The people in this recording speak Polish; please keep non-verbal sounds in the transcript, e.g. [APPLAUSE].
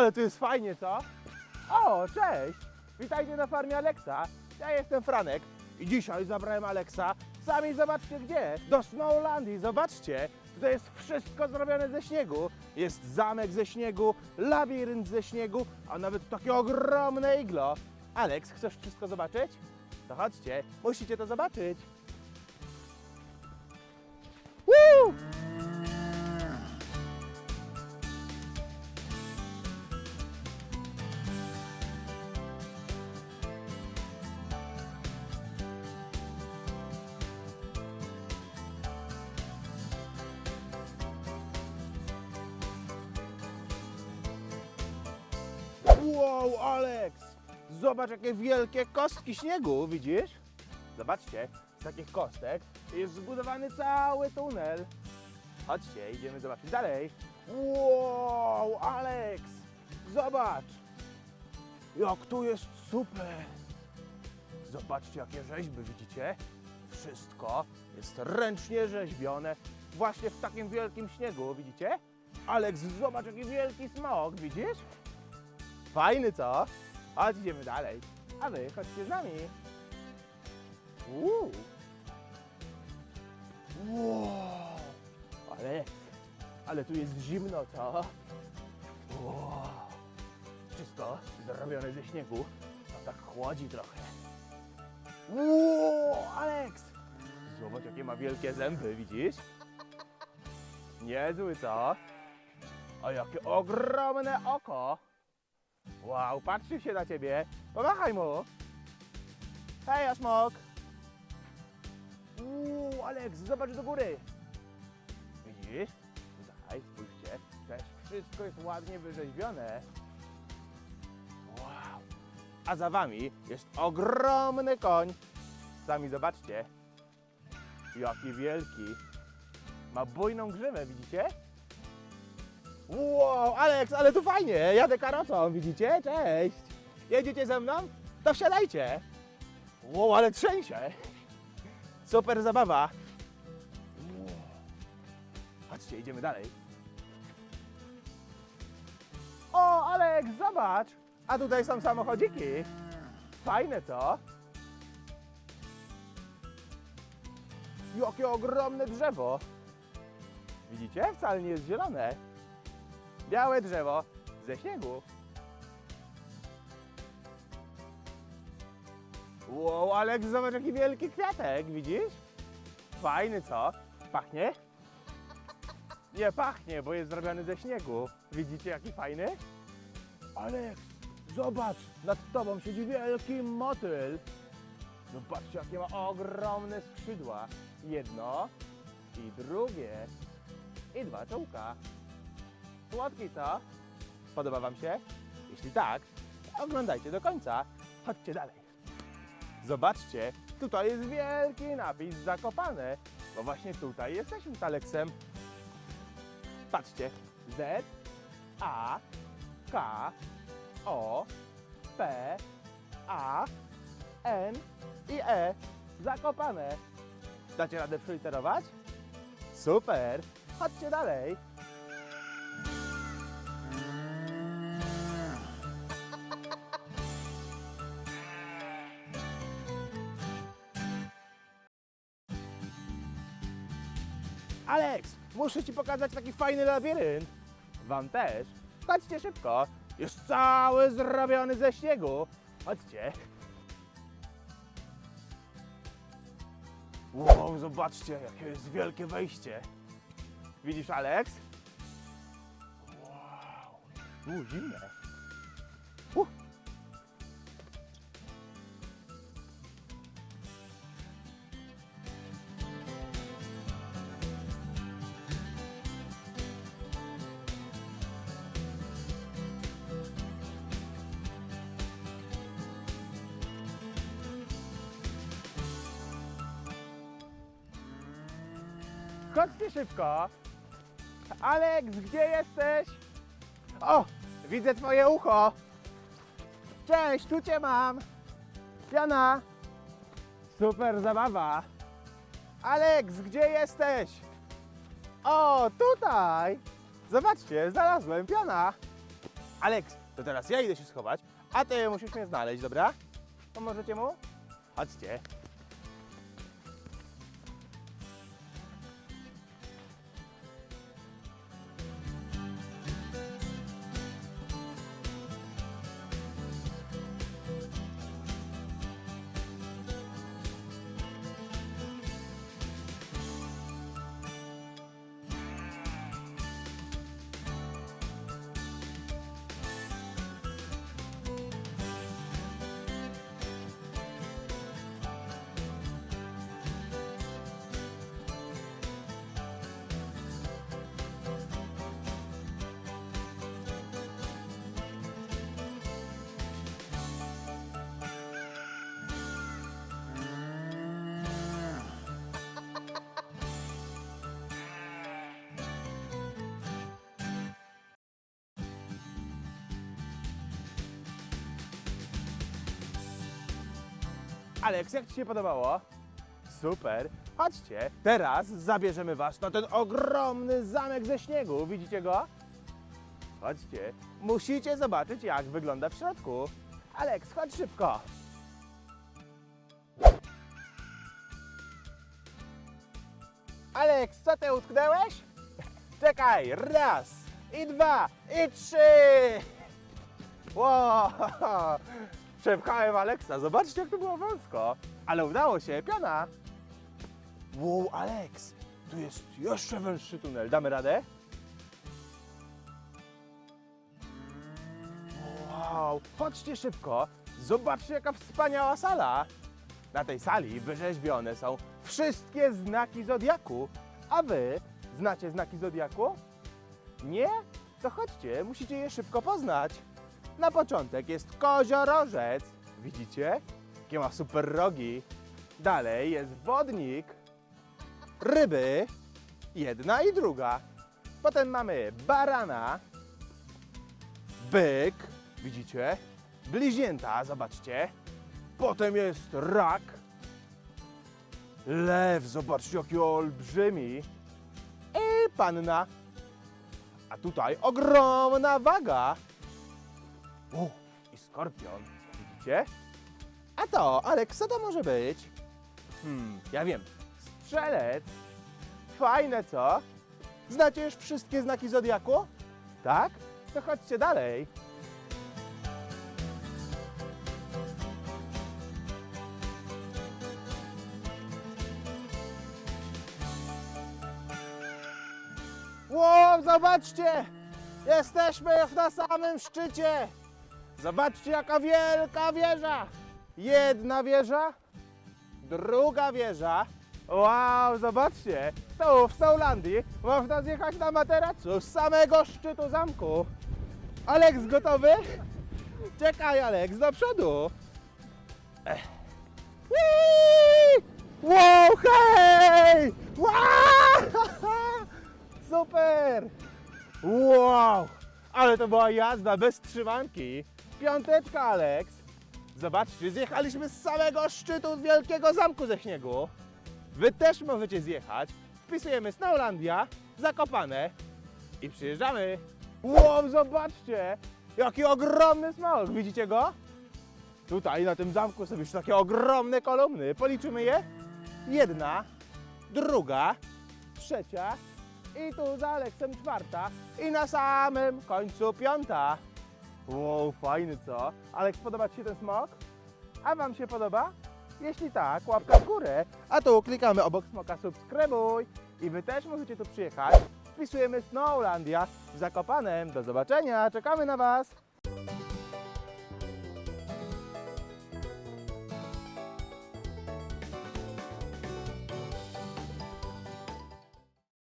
ale tu jest fajnie, co? O, cześć! Witajcie na farmie Aleksa. Ja jestem Franek i dzisiaj zabrałem Aleksa. Sami zobaczcie gdzie. Do Snowlandii. Zobaczcie. Tutaj jest wszystko zrobione ze śniegu. Jest zamek ze śniegu, labirynt ze śniegu, a nawet takie ogromne iglo. Aleks, chcesz wszystko zobaczyć? To chodźcie, musicie to zobaczyć. Wow, Alex! Zobacz, jakie wielkie kostki śniegu, widzisz? Zobaczcie, z takich kostek jest zbudowany cały tunel. Chodźcie, idziemy zobaczyć dalej. Wow, Alex! Zobacz! Jak tu jest super! Zobaczcie, jakie rzeźby, widzicie? Wszystko jest ręcznie rzeźbione właśnie w takim wielkim śniegu, widzicie? Alex, zobacz, jaki wielki smok, widzisz? Fajny, co? Chodź, idziemy dalej. A wy chodźcie z nami. Uuu. Wow. Ale, ale tu jest zimno, co? Wow. Wszystko zrobione ze śniegu. A tak chłodzi trochę. Wow, Alex! Zobacz, jakie ma wielkie zęby, widzisz? Niezły, co? A jakie ogromne oko! Wow, patrzy się na ciebie. Pomachaj mu. Hej, Asmok. Uuu, Alex, zobacz do góry. Widzisz? Tutaj, spójrzcie. Też wszystko jest ładnie wyrzeźbione. Wow. A za wami jest ogromny koń. Sami zobaczcie. Jaki wielki. Ma bujną grzywę, widzicie? Wow, Alex, ale tu fajnie, jadę karocą, widzicie? Cześć! Jedziecie ze mną? To wsiadajcie! Wow, ale trzęsie! Super zabawa! Wow. Chodźcie, idziemy dalej. O, Alex, zobacz! A tutaj są samochodziki. Fajne, co? Jakie ogromne drzewo! Widzicie? Wcale nie jest zielone. Białe drzewo ze śniegu. Wow, Aleks, zobacz jaki wielki kwiatek, widzisz? Fajny, co? Pachnie? Nie pachnie, bo jest zrobiony ze śniegu. Widzicie jaki fajny? Aleks, zobacz, nad tobą siedzi wielki motyl. Zobaczcie, jakie ma ogromne skrzydła. Jedno i drugie. I dwa czołka. Słodki, co? Podoba Wam się? Jeśli tak, oglądajcie do końca. Chodźcie dalej. Zobaczcie, tutaj jest wielki napis Zakopane, bo właśnie tutaj jesteśmy z Aleksem. Patrzcie, Z, A, K, O, P, A, N i E. Zakopane. Dacie radę przyliterować? Super! Chodźcie dalej. Alex, muszę ci pokazać taki fajny labirynt. Wam też. Chodźcie szybko. Jest cały zrobiony ze śniegu. Chodźcie. Wow, zobaczcie, jakie jest wielkie wejście. Widzisz, Alex? Wow. U, zimne. Chodźcie szybko. Alex, gdzie jesteś? O, widzę twoje ucho. Cześć, tu cię mam. Jana. Super zabawa. Alex, gdzie jesteś? O, tutaj. Zobaczcie, znalazłem piana. Aleks, to teraz ja idę się schować, a ty musisz mnie znaleźć, dobra? Pomożecie mu? Chodźcie. Aleks, jak Ci się podobało? Super. Chodźcie, teraz zabierzemy Was na ten ogromny zamek ze śniegu. Widzicie go? Chodźcie. Musicie zobaczyć, jak wygląda w środku. Aleks, chodź szybko. Aleks, co ty utknęłeś? [LAUGHS] Czekaj, raz, i dwa, i trzy. Wow! Przepchałem Aleksa. Zobaczcie, jak to było wąsko. Ale udało się. Piana. Wow, Aleks. Tu jest jeszcze węższy tunel. Damy radę? Wow. Chodźcie szybko. Zobaczcie, jaka wspaniała sala. Na tej sali wyrzeźbione są wszystkie znaki Zodiaku. A wy znacie znaki Zodiaku? Nie? To chodźcie, musicie je szybko poznać. Na początek jest koziorożec. Widzicie? Jakie ma super rogi. Dalej jest wodnik. Ryby. Jedna i druga. Potem mamy barana. Byk. Widzicie? Bliźnięta, zobaczcie. Potem jest rak. Lew, zobaczcie jaki olbrzymi. I panna. A tutaj ogromna waga. O, i skorpion. Widzicie? A to, Aleks, co to może być? Hmm, ja wiem. Strzelec. Fajne, co? Znacie już wszystkie znaki Zodiaku? Tak? To chodźcie dalej. Wow, zobaczcie! Jesteśmy już na samym szczycie! Zobaczcie, jaka wielka wieża! Jedna wieża, druga wieża. Wow, zobaczcie! Tu w Snowlandii można zjechać na materacu z samego szczytu zamku. Aleks, gotowy? Czekaj, Aleks, do przodu. Wow, hej! Wow! [LAUGHS] Super! Wow! Ale to była jazda bez trzymanki. Piąteczka, Aleks. Zobaczcie, zjechaliśmy z samego szczytu wielkiego zamku ze śniegu. Wy też możecie zjechać. Wpisujemy Snowlandia, Zakopane i przyjeżdżamy. Wow, zobaczcie! Jaki ogromny smok! Widzicie go? Tutaj na tym zamku są już takie ogromne kolumny. Policzymy je. Jedna, druga, trzecia i tu za Aleksem czwarta i na samym końcu piąta. Wow, fajny co? Aleks, podoba Ci się ten smok? A Wam się podoba? Jeśli tak, łapka w górę. A tu klikamy obok smoka subskrybuj. I Wy też możecie tu przyjechać. Wpisujemy Snowlandia w Zakopanem. Do zobaczenia, czekamy na Was.